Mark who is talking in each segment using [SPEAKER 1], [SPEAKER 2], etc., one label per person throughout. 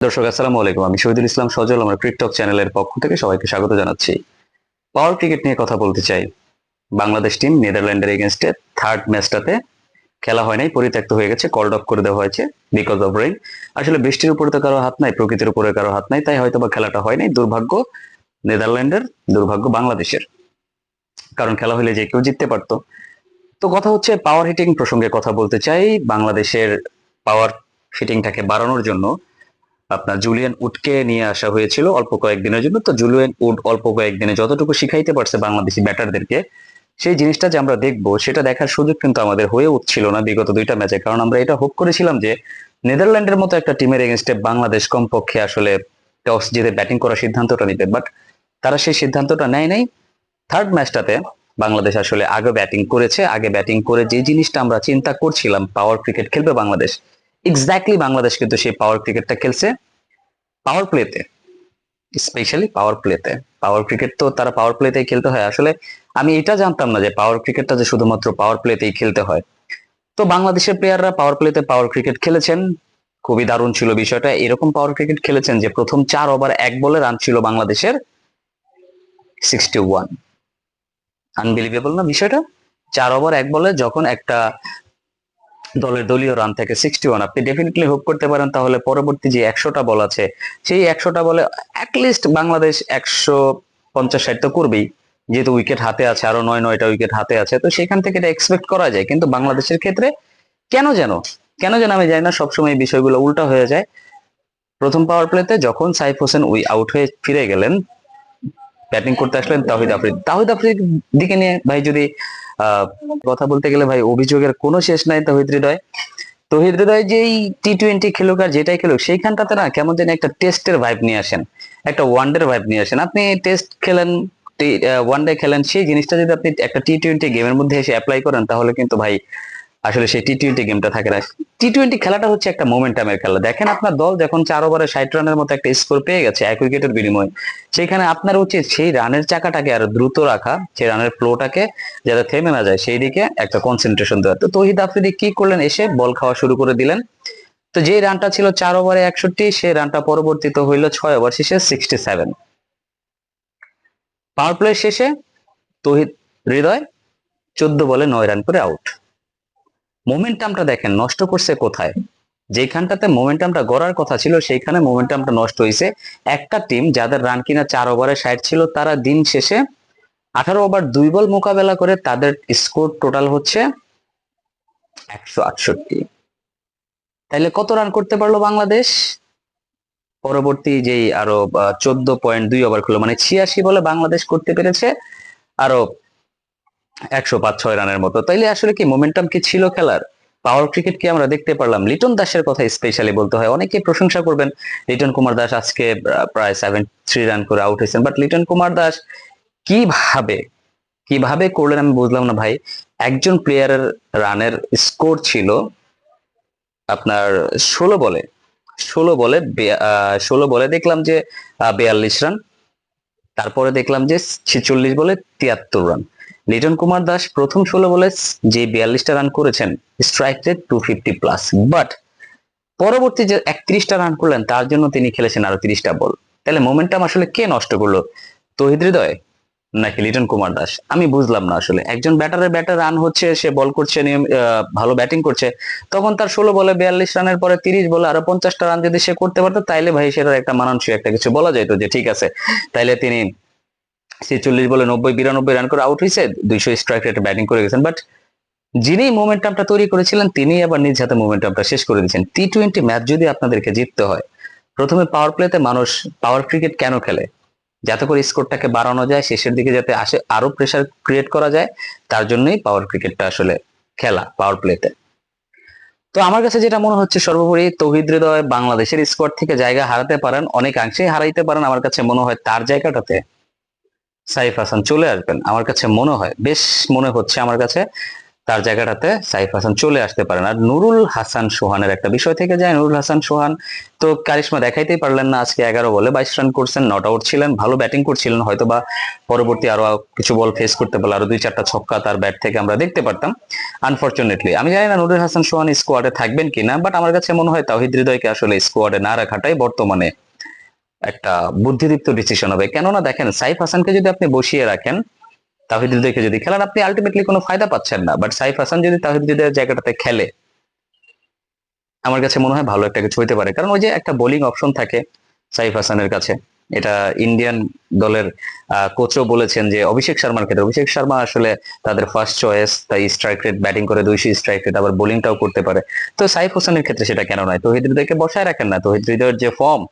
[SPEAKER 1] দর্শক, আসসালামু আলাইকুম। আমি শহীদুল ইসলাম সজল, আমার ক্রিকটক চ্যানেলের পক্ষ থেকে সবাইকে স্বাগত জানাচ্ছি। পাওয়ার ক্রিকেট নিয়ে কথা বলতে চাই। বাংলাদেশ টিম নেদারল্যান্ডের এগেনস্টে থার্ড ম্যাচটাতে খেলা হয় নাই, পরিত্যক্ত হয়ে গেছে, কল্ড অফ করে দেওয়া হয়েছে, বিকজ অফ রেইন। আসলে বৃষ্টির উপরে তো কারও হাত নাই, প্রকৃতির উপরে কারও হাত নাই, তাই হয়তো বা খেলাটা হয় নাই। দুর্ভাগ্য নেদারল্যান্ডের, দুর্ভাগ্য বাংলাদেশের। কারণ খেলা হলে যে কেউ জিততে পারতো। তো কথা হচ্ছে পাওয়ার হিটিং প্রসঙ্গে কথা বলতে চাই। বাংলাদেশের পাওয়ার হিটিংটাকে বাড়ানোর জন্য আপনার জুলিয়ান উডকে নিয়ে আসা হয়েছিল অল্প কয়েকদিনের জন্য। তো জুলিয়ান উড অল্প কয়েকদিনে যতটুকু শিখাইতে পারছে বাংলাদেশি ব্যাটারদেরকে, সেই জিনিসটা যে আমরা দেখব, সেটা দেখার সুযোগ কিন্তু আমাদের হয়ে উঠছিল না বিগত দুইটা ম্যাচে। কারণ আমরা এটা হোপ করেছিলাম যে নেদারল্যান্ডের মতো একটা টিমের এগেনস্টে বাংলাদেশ কমপক্ষে আসলে টস জিতে ব্যাটিং করার সিদ্ধান্তটা নিতে বাট তারা সেই সিদ্ধান্তটা নেয় নাই। থার্ড ম্যাচটাতে বাংলাদেশ আসলে আগে ব্যাটিং করেছে। আগে ব্যাটিং করে যে জিনিসটা আমরা চিন্তা করছিলাম পাওয়ার ক্রিকেট খেলবে বাংলাদেশ এক্স্যাক্টলি বাংলাদেশ কিন্তু সেই পাওয়ার ক্রিকেটটা খেলছে। পাওয়ার প্লেতে স্পেশালি পাওয়ার প্লেতে পাওয়ার ক্রিকেট তো তারা পাওয়ার প্লেতেই খেলতে হয়। আসলে আমি এটা জানতাম না যে পাওয়ার ক্রিকেটটা যে শুধুমাত্র পাওয়ার প্লেতেই খেলতে হয়। তো বাংলাদেশের প্লেয়াররা পাওয়ার প্লেতে পাওয়ার ক্রিকেট খেলেছেন। খুবই দারুণ ছিল বিষয়টা। এরকম পাওয়ার ক্রিকেট খেলেছেন যে প্রথম চার ওভার এক বলে রান ছিল বাংলাদেশের সিক্সটি ওয়ান আনবিলিভেবল না বিষয়টা? চার ওভার এক বলে যখন একটা দলের দলীয় রান থেকে সিক্সটি ওয়ান আপনি ডেফিনেটলি হোপ করতে পারেন, তাহলে পরবর্তী যে একশোটা বল আছে, সেই একশোটা বলে অ্যাটলিস্ট বাংলাদেশ একশো পঞ্চাশ ষাট তো করবেই। যেহেতু উইকেট হাতে আছে, আরও নয় নয়টা উইকেট হাতে আছে, তো সেখান থেকে এটা এক্সপেক্ট করা যায়। কিন্তু বাংলাদেশের ক্ষেত্রে কেন যেন কেন যেন আমি জানি না, সবসময় বিষয়গুলো উল্টা হয়ে যায়। প্রথম পাওয়ার প্লেতে যখন সাইফ হোসেন উই আউট হয়ে ফিরে গেলেন ব্যাটিং করতে আসলেন তাহিদ আফ্রিদ। তাহিদ আফ্রিদ দিকে নিয়ে ভাই যদি কথা বলতে গেলে ভাই, অভিযোগের কোনো শেষ নাই তো হৃদয়। তো হৃদয় যেই টি টোয়েন্টি খেলুক আর যেটাই খেলুক, সেইখানটাতে না কেমন যেন একটা টেস্টের ভাইব নিয়ে আসেন। একটা ওয়ানডের ভাইব নিয়ে আসেন। আপনি টেস্ট খেলেন ওয়ানডে খেলেন, সেই জিনিসটা যদি আপনি একটা টি টোয়েন্টি গেমের মধ্যে এসে অ্যাপ্লাই করেন, তাহলে কিন্তু ভাই আসলে সেই টি টোয়েন্টি গেমটা থাকে না। টি টোয়েন্টি খেলাটা হচ্ছে একটা মোমেন্টামের খেলা। দেখেন আপনার দল যখন চার ওভারে ষাট রানের মতো একটা স্কোর পেয়ে গেছে এক উইকেটের বিনিময়ে, সেখানে আপনার উচিত সেই রানের চাকাটাকে আরও দ্রুত রাখা, সেই রানের ফ্লোটাকে যাতে থেমে না যায়, সেই দিকে একটা কনসেন্ট্রেশন দেওয়া। তো তহিদ আফ্রিদি কি করলেন? এসে বল খাওয়া শুরু করে দিলেন। তো যে রানটা ছিল চার ওভারে একষট্টি সেই রানটা পরবর্তীত হইল ছয় ওভার শেষে সিক্সটি সেভেন পাওয়ার প্লে শেষে তহিদ, হৃদয়, চোদ্দ বলে নয় রান করে আউট মোমেন্টামটা দেখেন, নষ্ট করছে কোথায়? যেখানটাতে মোমেন্টামটা গড়ার কথা ছিল, সেইখানে মোমেন্টামটা নষ্ট হয়েছে একটা টিম যাদের রান কিনা চার ওভারে ষাট ছিল, তারা দিন শেষে আঠারো ওভার দুই বল মোকাবেলা করে তাদের স্কোর টোটাল হচ্ছে একশো আটষট্টি। তাইলে কত রান করতে পারল বাংলাদেশ? পরবর্তী যেই আরও চোদ্দ পয়েন্ট দুই ওভার খেলো মানে ছিয়াশি বলে বাংলাদেশ করতে পেরেছে। আরও একশো পাঁচ ছয় রানের মতো। তাইলে আসলে কি মোমেন্টাম কি ছিল খেলার? পাওয়ার ক্রিকেট কি আমরা দেখতে পারলাম? লিটন দাসের কথা স্পেশালি বলতে হয়। অনেকে প্রশংসা করবেন, লিটন কুমার দাস আজকে প্রায় সেভেন থ্রি রান করে আউট হয়েছেন। বাট লিটন কুমার দাস কীভাবে কীভাবে করলেন আমি বুঝলাম না ভাই। একজন প্লেয়ারের রানের স্কোর ছিল আপনার ষোলো বলে। ষোলো বলে ষোলো বলে দেখলাম যে বিয়াল্লিশ রান তারপরে দেখলাম যে, ছেচল্লিশ বলে তিয়াত্তর রান লিটন কুমার দাস প্রথম ষোলো বলে যে বিয়াল্লিশটা রান করেছেন strike rate two fifty plus but পরবর্তী যে একত্রিশটা রান করলেন, তার জন্য তিনি খেলেছেন আরও তিরিশটা বল তাহলে মোমেন্টাম আসলে কে নষ্ট করল? তহিদ হৃদয় নাকি লিটন কুমার দাস? আমি বুঝলাম না আসলে। একজন ব্যাটারের ব্যাটার রান হচ্ছে, সে বল করছে ভালো ব্যাটিং করছে। তখন তার ষোলো বলে বিয়াল্লিশ রানের পরে তিরিশ বলে আরও পঞ্চাশটা রান যদি সে করতে পারতো, তাইলে ভাই সেটার একটা মানানসই একটা কিছু বলা যেত যে ঠিক আছে, তাইলে তিনি ছেচল্লিশ বলে নব্বই, বিরানব্বই রান করে আউট হয়েছে, দুইশো স্ট্রাইক রেটে ব্যাটিং করে গেছেন। বাট যিনি মোমেন্টামটা তৈরি করেছিলেন, তিনি আবার নিজ হাতে মোমেন্টামটা শেষ করে দিয়েছেন। টি টোয়েন্টি ম্যাচ যদি আপনাদেরকে জিততে হয়, প্রথমে পাওয়ার প্লেতে মানুষ পাওয়ার ক্রিকেট কেন খেলে? যাতে করে স্কোরটাকে বাড়ানো যায়, শেষের দিকে যাতে আসে আরও প্রেসার ক্রিয়েট করা যায়, তার জন্যই পাওয়ার ক্রিকেটটা আসলে খেলা পাওয়ার প্লেতে তো। আমার কাছে যেটা মনে হচ্ছে, সর্বোপরি তৌহিদ হৃদয় বাংলাদেশের স্কোয়াড থেকে জায়গা হারাতে পারেন, অনেকাংশেই হারাইতে পারেন। আমার কাছে মনে হয় তার জায়গাটাতে সাইফ হাসান চলে আসবেন। আমার কাছে মনে হয়, বেশ মনে হচ্ছে আমার কাছে তার জায়গাটাতে সাইফ হাসান চলে আসতে পারেন। আর নুরুল হাসান সোহানের একটা বিষয় থেকে যায়, নুরুল হাসান সোহান তো কারিশমা দেখাইতেই পারলেন না আজকে এগারো বলে, বাইশ রান করছেন, নট আউট ছিলেন, ভালো ব্যাটিং করছিলেন হয়তো বা পরবর্তী আরও কিছু বল ফেস করতে পারলে আরও দুই, চারটা ছক্কা তার ব্যাট থেকে আমরা দেখতে পারতাম। আনফরচুনেটলি আমি জানি না নুরুল হাসান সোহান স্কোয়াডে থাকবেন কিনা বাট আমার কাছে মনে হয় তাহিদ হৃদয়কে আসলে স্কোয়াডে না রাখাটাই বর্তমানে একটা বুদ্ধিদীপ্ত ডিসিশন হবে। কেননা দেখেন, সাইফ হাসানকে যদি আপনি বসিয়ে রাখেন তাহিদ হৃদয়কে যদি খেলান, আপনি আলটিমেটলি কোনো ফায়দা পাচ্ছেন না। বাট সাইফ হাসান যদি তাহিদ হৃদয়ের জায়গাটাতে খেলে, আমার কাছে মনে হয় ভালো একটা কিছু হইতে পারে। কারণ ওই যে একটা বোলিং অপশন থাকে সাইফ হাসানের কাছে। এটা ইন্ডিয়ান দলের কোচও বলেছেন যে অভিষেক শর্মার ক্ষেত্রে। অভিষেক শর্মা আসলে তাদের ফার্স্ট চয়েস তাই স্ট্রাইক রেট ব্যাটিং করে দুইশো স্ট্রাইক রেট আবার বোলিংটাও করতে পারে। তো সাইফ হোসেনের ক্ষেত্রে সেটা কেন নয়? তহিদ হৃদয়কে বসায় রাখেন না। তহিদ হৃদয়ের যে ফর্ম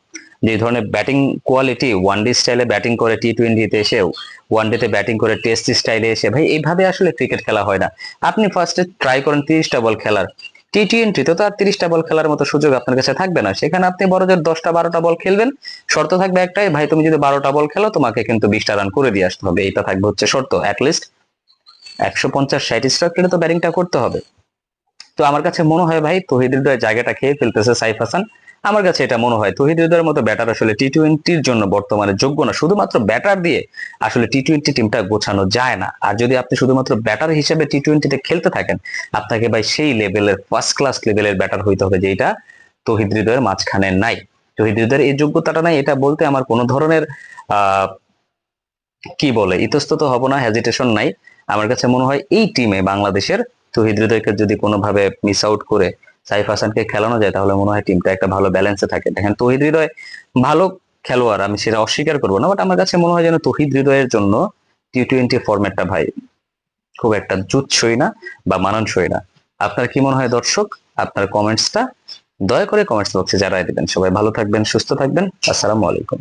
[SPEAKER 1] যে ধরনের ব্যাটিং কোয়ালিটি ওয়ান ডে স্টাইলে ব্যাটিং করে টি টোয়েন্টিতে এসেও ওয়ান ডেতে ব্যাটিং করে টেস্ট স্টাইলে এসে, ভাই, এইভাবে আসলে ক্রিকেট খেলা হয় না। আপনি ফার্স্টে ট্রাই করেন তিরিশটা বল খেলার। টি টোয়েন্টিতে তো আর তিরিশটা বল খেলার মতো সুযোগ আপনার কাছে থাকবে না। সেখানে আপনি বড় জোর দশটা, বারোটা বল খেলবেন। শর্ত থাকবে একটাই, ভাই, তুমি যদি বারোটা বল খেলো, তোমাকে কিন্তু বিশটা রান করে দিয়ে আসতে হবে। এইটা থাকবে হচ্ছে শর্ত। অ্যাটলিস্ট একশো পঞ্চাশ, ষাট স্ট্রাইক তো ব্যাটিংটা করতে হবে। তো আমার কাছে মনে হয়, ভাই তহিদ হৃদয়ের জায়গাটা খেয়ে ফেলতেছে সাইফ হাসান। আমার কাছে এটা মনে হয় তহিদ মতো ব্যাটার আসলে টি টোয়েন্টির জন্য বর্তমানে যোগ্য না। শুধুমাত্র ব্যাটার দিয়ে আসলে টি টোয়েন্টি টিমটা গোছানো যায় না। আর যদি আপনি শুধুমাত্র ব্যাটার হিসেবে টি টোয়েন্টিতে খেলতে থাকেন, আপনাকে ভাই সেই লেভেলের ফার্স্ট ক্লাস লেভেলের ব্যাটার হইতে হবে যেটা তহিদ হৃদয়ের মাঝখানে নাই। তহিদ এই যোগ্যতাটা নাই, এটা বলতে আমার কোনো ধরনের কি বলে, ইতস্তত হব না হেজিটেশন নাই। আমার কাছে মনে হয় এই টিমে বাংলাদেশের তহিদ যদি কোনোভাবে মিস আউট করে সাইফ হাসানকে খেলানো যায়, তাহলে মনে হয় টিমটা একটা ভালো ব্যালেন্সে থাকে। দেখেন তহিদ হৃদয় ভালো খেলোয়াড়, আমি সেটা অস্বীকার করব না বাট আমার কাছে মনে হয় যেন তহিদ হৃদয়ের জন্য টি টোয়েন্টি ফরম্যাটটা ভাই খুব একটা জুৎসই না বা মানানসই না। আপনার কি মনে হয় দর্শক? আপনার কমেন্টসটা দয়া করে কমেন্টস বক্সে জানাই দিবেন। সবাই ভালো থাকবেন, সুস্থ থাকবেন। আসসালামু আলাইকুম।